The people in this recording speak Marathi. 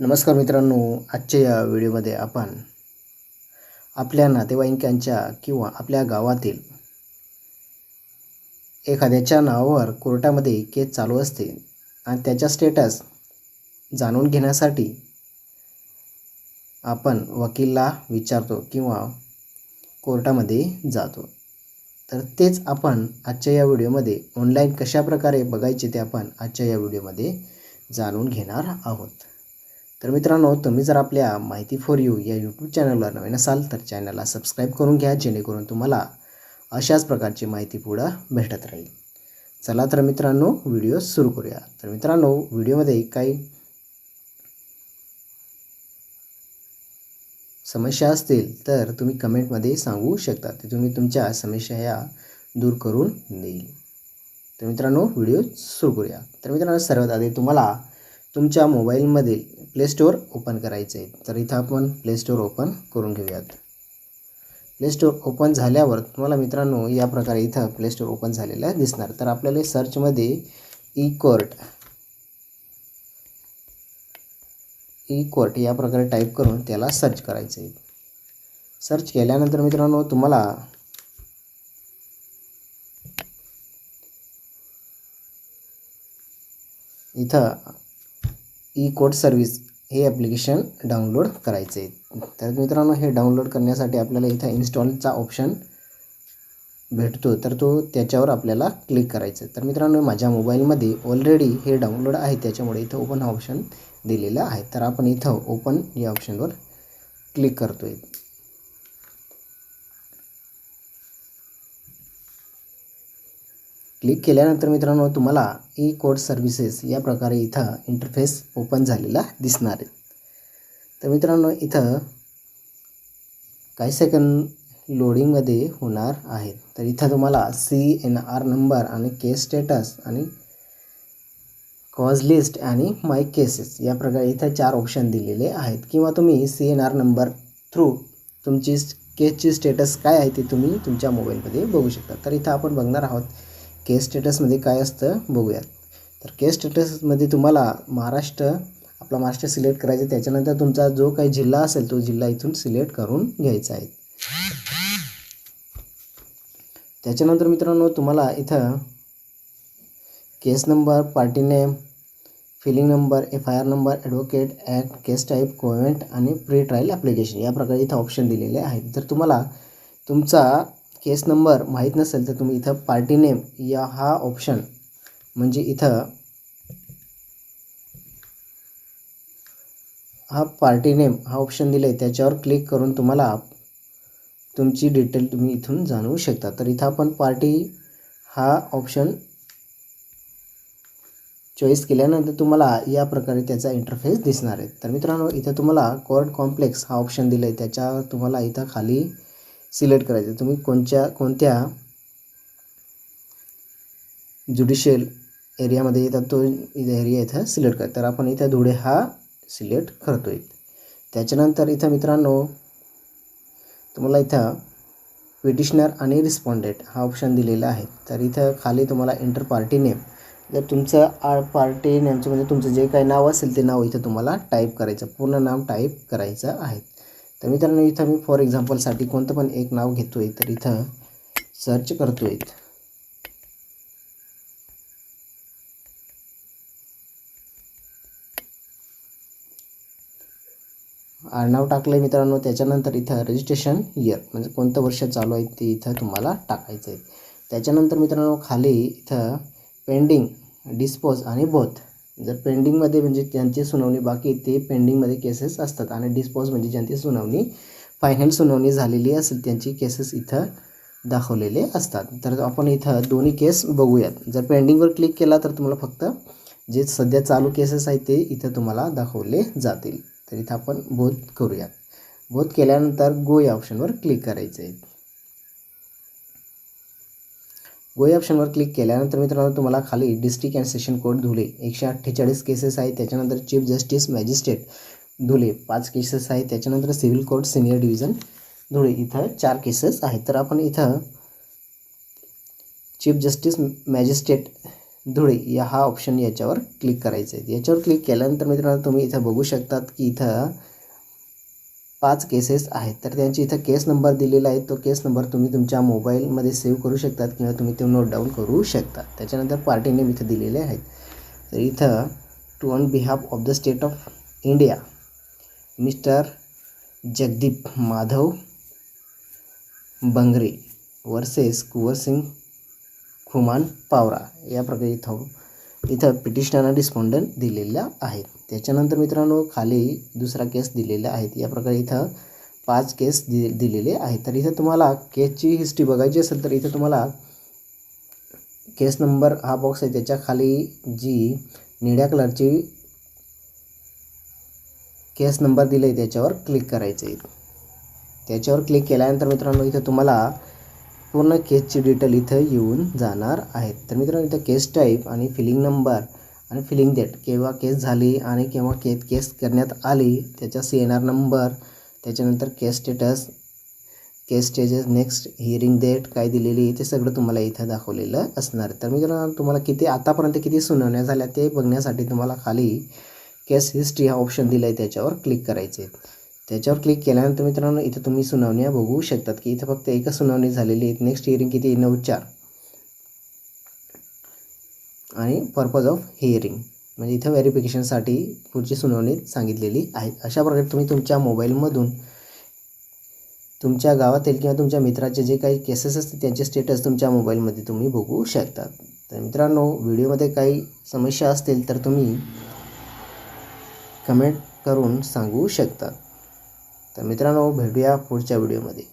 नमस्कार मित्रांनो आजच्या या व्हिडिओमध्ये आपण आपल्या नातेवाईकांच्या किंवा आपल्या गावातील एखाद्याच्या नावावर कोर्टामध्ये केस चालू असते आणि त्याचा स्टेटस जाणून घेण्यासाठी आपण वकीलला विचारतो किंवा कोर्टामध्ये जातो. तर तेच आपण आजच्या या व्हिडिओमध्ये ऑनलाईन कशाप्रकारे बघायचे ते आपण आजच्या या व्हिडिओमध्ये जाणून घेणार आहोत. तर मित्रांनो तुम्ही जर आपल्या माहिती फॉर यू या यूट्यूब चॅनलवर नवीन असाल तर चॅनलला सबस्क्राईब करून घ्या जेणेकरून तुम्हाला अशाच प्रकारची माहिती पुढं भेटत राहील. चला तर मित्रांनो व्हिडिओ सुरू करूया. तर मित्रांनो व्हिडिओमध्ये काही समस्या असतील तर तुम्ही कमेंटमध्ये सांगू शकता. ते तुम्ही तुमच्या समस्या ह्या दूर करून देईल. तर मित्रांनो व्हिडिओ सुरू करूया. तर मित्रांनो सर्वात आधी तुम्हाला तुमच्या मोबाईलमधील प्ले स्टोअर ओपन करायचं आहे तर इथं आपण प्ले स्टोअर ओपन करून घेऊयात. प्ले स्टोअर ओपन झाल्यावर तुम्हाला मित्रांनो या प्रकारे इथं प्ले स्टोअर ओपन झालेलं दिसणार. तर आपल्याला सर्चमध्ये ई कोर्ट ई कोर्ट या प्रकारे टाईप करून त्याला सर्च करायचं आहे. सर्च केल्यानंतर मित्रांनो तुम्हाला इथं ई कोड सर्विस हे ॲप्लिकेशन डाउनलोड करायचे. आहे तर मित्रांनो हे डाउनलोड करण्यासाठी आपल्याला इथं इन्स्टॉलचा ऑप्शन भेटतो. तर तो त्याच्यावर आपल्याला क्लिक करायचं. आहे तर मित्रांनो माझ्या मोबाईलमध्ये ऑलरेडी हे डाउनलोड आहे. त्याच्यामुळे इथं ओपन हा ऑप्शन दिलेला आहे. तर आपण इथं ओपन या ऑप्शनवर क्लिक करतो आहे क्लिक केल्यानंतर मित्रांनो तुम्हाला ई कोड सर्व्हिसेस या प्रकारे इथं इंटरफेस ओपन झालेला दिसणार आहे. तर मित्रांनो इथं काही सेकंद लोडिंगमध्ये होणार आहेत तर इथं तुम्हाला सी एन आर नंबर आणि केस स्टेटस आणि कॉज लिस्ट आणि माय केसेस या प्रकारे इथं चार ऑप्शन दिलेले आहेत. किंवा तुम्ही C N R number through तुमची केसची स्टेटस काय आहे ते तुम्ही तुमच्या मोबाईलमध्ये बघू शकता. तर इथं आपण बघणार आहोत केस स्टेटसमध्ये काय असतं बघूयात. तर केस स्टेटसमध्ये तुम्हाला महाराष्ट्र आपला महाराष्ट्र सिलेक्ट करायचं त्याच्यानंतर तुमचा जो काही जिल्हा असेल तो जिल्हा इथून सिलेक्ट करून घ्यायचा आहे. त्याच्यानंतर मित्रांनो तुम्हाला इथं case number party name filing number F I R number advocate act case type caveat आणि प्री ट्रायल ॲप्लिकेशन या प्रकारे इथं ऑप्शन दिलेले आहेत. जर तुम्हाला तुमचा केस नंबर माहीत नसेल तर तुम्ही इथं पार्टी नेम या हा ऑप्शन म्हणजे इथं हा पार्टी नेम हा ऑप्शन दिला आहे त्याच्यावर क्लिक करून तुम्हाला तुमची डिटेल तुम्ही इथून जाणवू शकता. तर इथं आपण पार्टी हा ऑप्शन चॉईस केल्यानंतर तुम्हाला या प्रकारे त्याचा इंटरफेस दिसणार आहे. तर मित्रांनो इथं तुम्हाला कोर्ट कॉम्प्लेक्स हा ऑप्शन दिला आहे त्याच्या तुम्हाला इथं खाली सिलेक्ट करायचं. तुम्ही कोणत्या कोणत्या ज्युडिशियल एरियामध्ये येतात तो इथं एरिया इथं सिलेक्ट करा. तर आपण इथं धुळे हा सिलेक्ट करतो आहे त्याच्यानंतर इथं मित्रांनो तुम्हाला इथं पिटिशनर आणि रिस्पॉन्डेंट हा ऑप्शन दिलेला आहे. तर इथं खाली तुम्हाला इंटर पार्टी नेम जर तुमचं आर पार्टी नेमचं म्हणजे तुमचं जे काही नाव असेल ते नाव इथं तुम्हाला टाईप करायचं. पूर्ण नाव टाईप करायचं आहे. तर मित्रांनो इथं मी फॉर एक्झाम्पलसाठी कोणतं पण एक नाव घेतो आहे तर इथं सर्च करतो आहे आडनाव टाकलं आहे मित्रांनो त्याच्यानंतर इथं रजिस्ट्रेशन इयर म्हणजे कोणतं वर्ष चालू आहे ते इथं तुम्हाला टाकायचं आहे त्याच्यानंतर मित्रांनो खाली इथं पेंडिंग डिस्पोज आणि बोथ जर पेंडिंगमध्ये म्हणजे ज्यांची सुनावणी बाकी ते पेंडिंगमध्ये केसेस असतात. आणि डिस्पोज म्हणजे ज्यांची सुनावणी फायनल सुनावणी झालेली असेल त्यांची केसेस इथं दाखवलेले असतात. तर आपण इथं दोन्ही केस बघूयात. जर पेंडिंगवर क्लिक केला तर तुम्हाला फक्त जे सध्या चालू केसेस आहेत ते इथं तुम्हाला दाखवले जातील. तर इथं आपण बोध करूयात. बोध केल्यानंतर गो या ऑप्शनवर क्लिक करायचं आहे गो या ऑप्शनवर क्लिक केल्यानंतर मित्रांनो तुम्हाला खाली district and session court Dhule. एकशे अठ्ठेचाळीस केसेस आहेत त्याच्यानंतर चीफ जस्टिस मॅजिस्ट्रेट धुले. पाच केसेस आहेत त्याच्यानंतर civil court senior division Dhule इथं चार केसेस आहेत. तर आपण इथं चीफ जस्टिस मॅजिस्ट्रेट धुळे या हा ऑप्शन याच्यावर क्लिक करायचं आहे याच्यावर क्लिक केल्यानंतर मित्रांनो तुम्ही इथं बघू शकतात की इथं पाच केसेस आहेत. तर त्यांची इथं केस नंबर दिलेला आहे. तो केस नंबर तुम्ही तुमच्या मोबाईलमध्ये सेव्ह करू शकतात किंवा तुम्ही ते नोट डाऊन करू शकता. त्याच्यानंतर पार्टी नेम इथं दिलेले आहेत. तर इथं to on behalf of the state of India mister Jagdeep Madhav Bangre versus Kunwarsing Khuman Pawara. या प्रकारे इथं इथं पिटिशनरना रिस्पॉन्डंट दिलेल्या आहेत. त्याच्यानंतर मित्रांनो खाली दुसरा केस दिलेला आहेत या प्रकारे इथं पाच केस दि दिलेले आहेत. तर इथं तुम्हाला केसची हिस्ट्री बघायची असेल तर इथं तुम्हाला केस नंबर हा बॉक्स आहे. त्याच्याखाली जी निळ्या कलरची केस नंबर दिले त्याच्यावर क्लिक करायचं आहे त्याच्यावर क्लिक केल्यानंतर मित्रांनो इथं तुम्हाला पूर्ण केसची डिटेल इथं येऊन जाणार आहेत. तर मित्रांनो इथं केस टाईप आणि फिलिंग नंबर आणि फिलिंग डेट केव्हा केस झाली आणि केव्हा के केस करण्यात आली त्याचा सी एन आर नंबर त्याच्यानंतर case status case stages next hearing date काय दिलेली ते सगळं तुम्हाला इथं दाखवलेलं असणार. तर मित्रांनो तुम्हाला किती आतापर्यंत किती सुनावण्या झाल्या ते बघण्यासाठी तुम्हाला खाली केस हिस्ट्री हा ऑप्शन दिला आहे त्याच्यावर क्लिक करायचे त्याच्यावर क्लिक केल्यानंतर मित्रांनो इथं तुम्ही सुनावण्या बघू शकतात की इथं फक्त एकच सुनावणी झालेली आहे. नेक्स्ट हिअरिंग किती नऊ चार. आणि पर्पज ऑफ हिअरिंग म्हणजे इथं व्हेरिफिकेशनसाठी पुढची सुनावणी सांगितलेली आहे. अशा प्रकारे तुम्ही तुमच्या मोबाईलमधून तुमच्या गावातील किंवा तुमच्या मित्राचे जे काही केसेस असतील त्यांचे स्टेटस तुमच्या मोबाईलमध्ये तुम्ही बघू शकता तर मित्रांनो व्हिडिओमध्ये काही समस्या असतील तर तुम्ही कमेंट करून सांगू शकता तर मित्रांनो भेटूया पुढच्या व्हिडिओमध्ये.